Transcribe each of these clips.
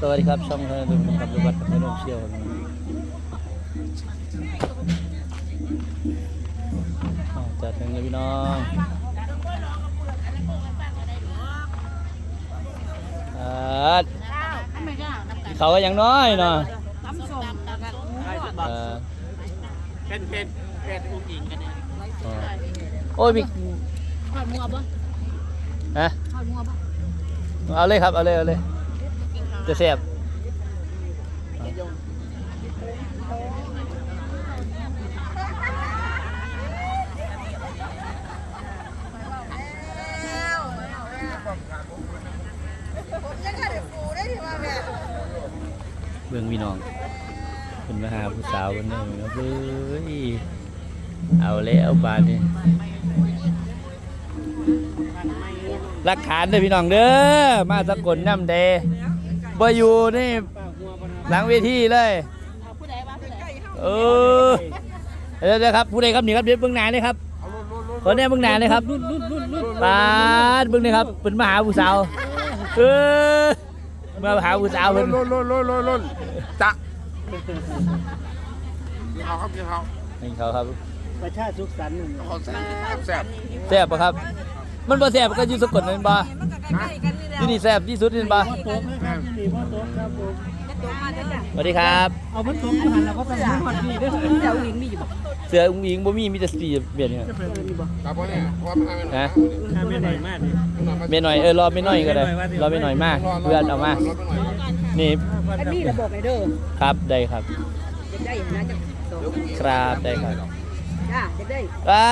สวัสดีครับ ช่องทางดูนะครับรวัดไม่ต้องเชี่ยวจัดหนึ่งเลยพี่น้องเขาก็ยังน้อยเนาะน้ำส้มแล้วก็หมูทอดเออเป็นเป็นเป็นอุ้งอิงกันเนี่ยอ๋อโอ้ยบิ๊กทอดมูเอาบ่ฮะทอดมูเอาบ่เอาเลยครับ เอาเลย เอาเลย จะเสียบเบื้องพี่น้องเป็นมาหาผู้สาวคนหนึงครับเฮ้ยเอาแล้วบานนี่รักฐานเด้อพี่น้องเด้อมาสกลน้ำเด บ่อยู่นี่หลังเวทีเลยเออเดี๋ยวครับผู้ใดครับนี่ครับเดี๋ยวเบื้องหน้าเลยครับคนนี้เบื้องหน้าเลยครับปาดเบื้องนี่ครับเป็นมหาผู้สาวเออมาหาผู้สาวเพิ่นลุ้นลุ้นลุ้นลุ้นลุ้นจ้ะกินเขาครับกินเขานี่เขาครับประชาสุขสันต์ขาแซ่บแซ่บแซ่บปะครับ มันบ่แซ่บก็อยู่สกลนั่นบ่ ที่นี่แซ่บที่สุดนี่บ่พ่อโต๊ะนะครับที่นี่พ่อโต๊ะครับผมสวัสดีครับ เอาพัดโต๊ะมาหันแล้วก็ต้องหันหันนี่ด้วยเดี๋ยวหญิงมีอยู่บ่เสืออุ้งอิงบ่มีมีแต่สีเบียดเนี่ยครับพ่อเนี่ยพ่อมาไม่หน่อยฮะถ้าไม่หน่อยมากนี่เมียหน่อยเออรอไม่น้อยก็ได้รอไม่น้อยมากเพื่อนเอามานี่อันนี้ระบบไอเด้อครับได้ครับจะได้นะจะโตครับได้ครับจ้าจะได้อ่า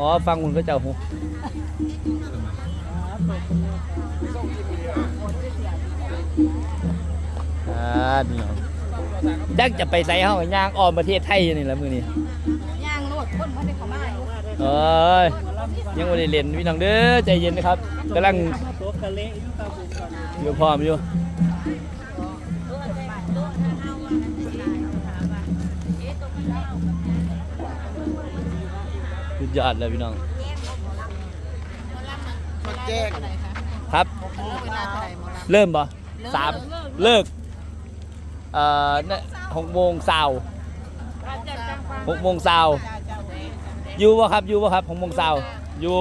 อ๋อฟังคุณก็เจ้าหู อ่านี่เนาะดักจะไปใส่เฮาย่างอ้อมประเทศไทยอยู่นี่ละมื้อนี้ย่างโลดคนบ่ได้เข้ามาอยู่เอ้ยยังไม่ได้เล่นพี่น้องเด้อใจเย็นนะครับกำลังโต๊ะกะเละอยู่ตาบุญก่อนอยู่พร้อมอยู่สุดยอดเลยพี่น้อง แจ้งครับ เวลาเท่าไหร่หมอล เริ่มบ่สามเลิกเอ่อเนี่ยหกโมงเช้าหกโมงเช้าอยู่บ่ครับอยู่บ่ครับหกโมงเช้าอยู่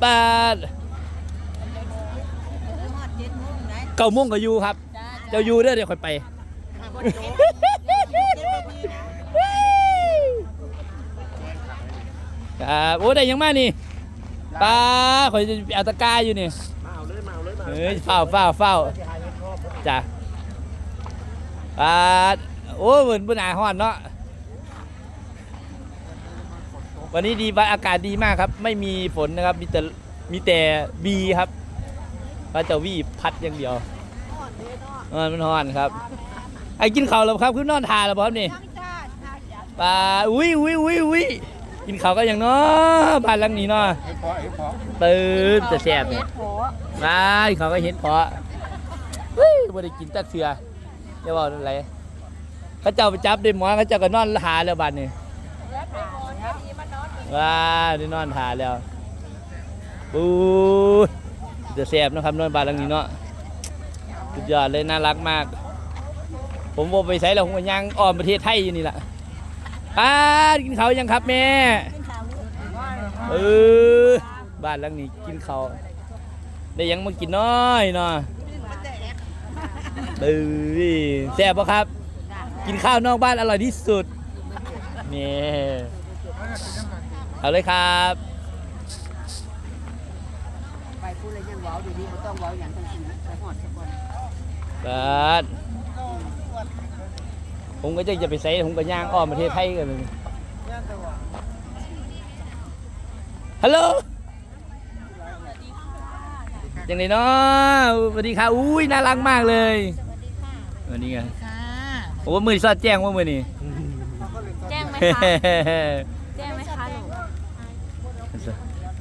แปดเก้าโมงก็อยู่ครับเจ้าอยู่เด้อเดี๋ยวค่อยไปครับโอ้ได้ยังมานี่ ปลาข่อยจะเอาตะกร้าอยู่นี่มาเอาเลยมาเอาเลยมาเฮ้ยเฝ้าเฝ้าเฝ้าจ้ะปลาโอ้เหมือนบนอาห้อนเนาะวันนี้ดีอากาศดีมากครับ ไม่มีฝนนะครับ มีแต่มีแต่บีครับก็จะวีพัดอย่างเดียวเออมันฮ้อนครับ ไอ้กินข้าวแล้วครับคือนอนทานแล้วบ่ครับนี่ปลาอุ้ยอุ้ยอุ้ยอุ้ย กินข้าวก็อย่างเนาะบ้านหลังนี้เนาะไอ้พ่อไอ้พ่อตื่นจะแซ่บำเนี่เฮ็ยดโผมาเขาก็เห็นเพาะเฮ้ยบ่ได้กินตักเสือจะว่าอะไรเขาเจ้าไปจับได้หมอเขาเจ้าก็นอนหาแล้วบัดนี้ว้าได้นอนหาแล้วปูดจะแซ่บเนาะครับนอนบ้านหลังนี้เนาะสุดยอดเลยน่ารักมาก ผมบ่ไปใช้แล้วผมก็ยังอ้อมประเทศไทยอยู่นี่แหละ ป้ากินข้าวยังครับแม่เออบ้านหลังนี้กินข้าวได้หยังมากินน้อยเนาะดื้อแซ่บปะครับ กินข้าวนอกบ้านอร่อยที่สุดนี่เอาเลยครับ ไปพูดเลยยังเว้าอยู่ดีบ่ต้องเว้าหยังทั้งสิ้นไปฮอดซะก่อนบ้าน ผมก็จะจะไปใส่ผมก็ย่างอ้อมประเทศไทยกันเลยฮัลโหลยังไงเนาะสวัสดีค่ะอุ้ยน่ารักมากเลยวันนี้ไงค่ะโอ้มือนี่ซอดแจ้งว่ามือนี่แจ้งไหมเฮ้คะแจ้งไหมคะลูก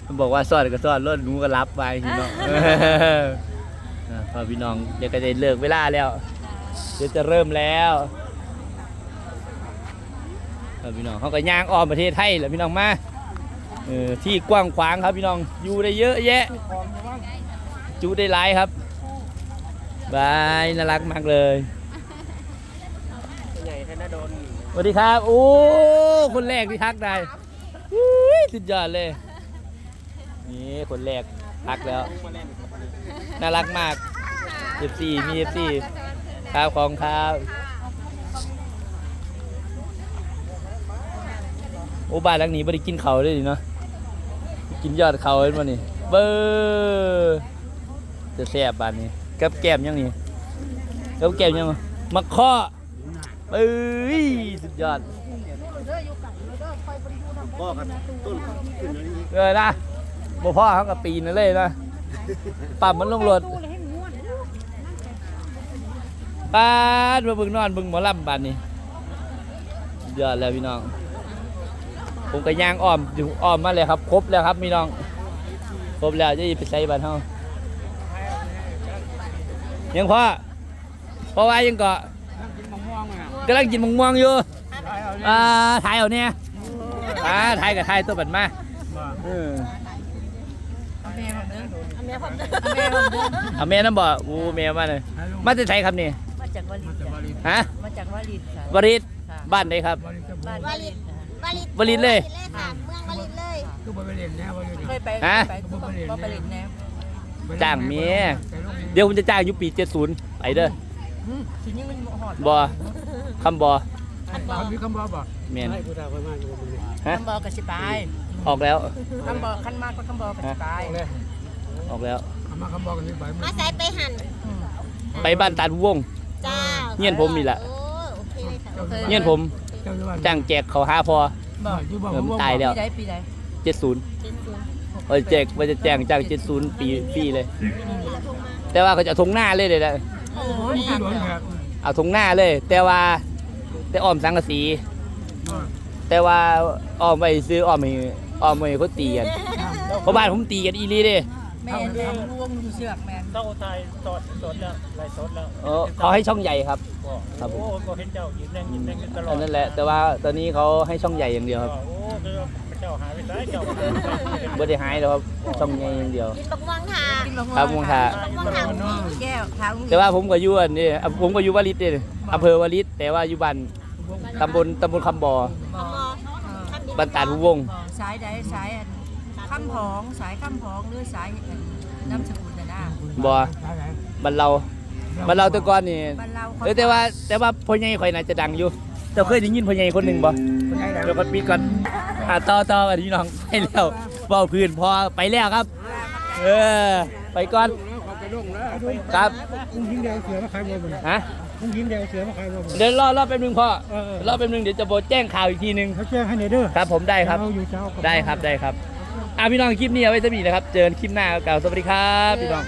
มันบอกว่าซอดก็ซอดรถหนูก็รับไปพี่น้องอ่าพอพี่น้องเดี๋ยวก็จะเลิกเวลาแล้วเดี๋ยวจะเริ่มแล้ว พอพี่น้องเขาก็ย่างอ้อมประเทศไทยแหละพี่น้องมาเออที่กว้างขวางครับพี่น้องอยู่ได้เยอะแยะ จูได้หลายครับบายน่ารักมากเลยใหญ่ธนดลสวัสดีครับโอ้คนแรกที่ทักได้สุดยอดเลยนี่คนแรกทักแล้วน่ารักมาก F4 มี F4 ข้าวของข้าว โอ้บ้านหลังนี้ไม่ได้กินเขาวเลยดิเนาะกินยอดเขาเห็นป่นี่เบอร์จะแซ่บบ้านนี้กับแก้มยังนี่กับแก้มยังมักข้อเอ้ยสุดยอดพ่อครับต้นขึ้นแล้วนี่เออนะบ่พ่อเขากับปีนนั่นเลยนะปั๊มมันลงรถปาดมาบิ่งนอนบิ่งหมอลำบานนี้ยอดแล้วพี่น้อง ผมก็ย่างอ้อมอยู่อ้อมมาเลยครับ ครบแล้วครับพี่น้อง ครบแล้วจะไปใส่บ้านเฮายังพ่อพ่อว่ายังเกาะกำลังกินมะม่วงอยู่อ่าถ่ายเอาเนี่ยอ่าถ่ายกับถ่ายตัวบัดมาเออเอาแม่น้ำบ่อู้แม่มาเลยมาจะใช้ครับนี่ มาจากวลิตจ้ะฮะ มาจากวลิตค่ะวริศบ้านใดครับ บ้านว ลิตวลิตเลย ค่ะเมืองวลิตเลยเคยไปฮะเคยไปทุกบ่ไปเล่นแนวจ้างเมียเดี๋ยวผมจะจ้างอยู่ปี 70ไปเด้อสิยิ่งมันหอดบ่คำบ่คันบ่มีคำบอกบอกแม่นให้ผู้สาวคนมากอยู่บนนี้ฮะคันบ่ก็สิไปออกแล้วคันบ่คันมากก็คันบ่ก็สิไปออกแล้วเอามาคำบอกกันนี่ไปมาใส่ไปหั่นอืมไปบ้านตาดวงจ้าเงียนผมนี่แหละโอ้โอเคเลยค่ะเคยเงี้ยผม เจ้าอยู่บ้านจ้างแจกเขาหาพอ บ่อยู่บ้านเออมันตายแล้ว ปีใดปีใด70เจ็ดศูนย์เออแจกว่าจะแจ้งจ้าง70ปีฟรีเลย แต่ว่าเขาจะเอาทงหน้าเลยเลยนะโอ้โอ้ยยที่หลวงแขกเอาทงหน้าเลย แต่ว่าแต่อ้อมสังกะสี แต่ว่าอ้อมไปซื้ออ้อมให้อ้อมไปเขาตีกันเพราะบ้านผมตีกันอีหลีเด้ แม่นทำรวงดูเสือกแม่นเต้าไทยสดสดแล้วไล่สดแล้วเออเขาให้ช่องใหญ่ครับก็ครับผม โอ้ก็เห็นเจ้ายืนแดงยืนแดงกันตลออัดนนั้นแหละ แต่ว่าตอนนี้เขาให้ช่องใหญ่อย่างเดียวครับโอ้คือเจ้าหายไปซ้ายเจ้าหายไปซ้ายบ่ได้หายแล้วครับช่องใหญ่อย่างเดียว กินบักม่วงค่ะ กินมะม่วงครับวงค่ะบักม่วงค่ะแก้วทางแต่ว่าผมก็อยู่อันนี้อะผมก็อยู่วลิตเด้อำเภอวลิตแต่ว่าอยู่บ้านตำบลตำบลคำบ่อบ่บ้านตาดหูวงบ่สายใดสายอัน คำผองสายคำผองหรือสายอันน้ำสกุลน่ะนะบ่บ้านเราบ้านเราแต่ก่อนนี่บ้านเราเออแต่ว่าแต่ว่าพ่อใหญ่ข่อยน่าจะดังอยู่แต่เคยได้ยินพ่อใหญ่คนหนึ่งบ่เดี๋ยวก่อนปิดก่อนอ่าต่อต่ออันนี้น้องไปแล้วเบาพื้นพอไปแล้วครับ เออ ไปก่อนเขาไปลงแล้วครับกุ้งยิงแดงเสือมาขายบ่มันฮะกุ้งยิงแดงเสือมาขายบ่มันเดี๋ยวรอรอแป๊บนึงพ่อเออรอแป๊บนึงเดี๋ยวจะโบแจ้งข่าวอีกทีนึงเขาแจ้งให้ในเด้อครับผมได้ครับ เราอยู่เจ้าได้ครับได้ครับอะ พี่น้องคลิปนี้เอาไว้จะมีนะครับ เจอกันคลิปหน้าเก่าสวัสดีครับพี่น้อง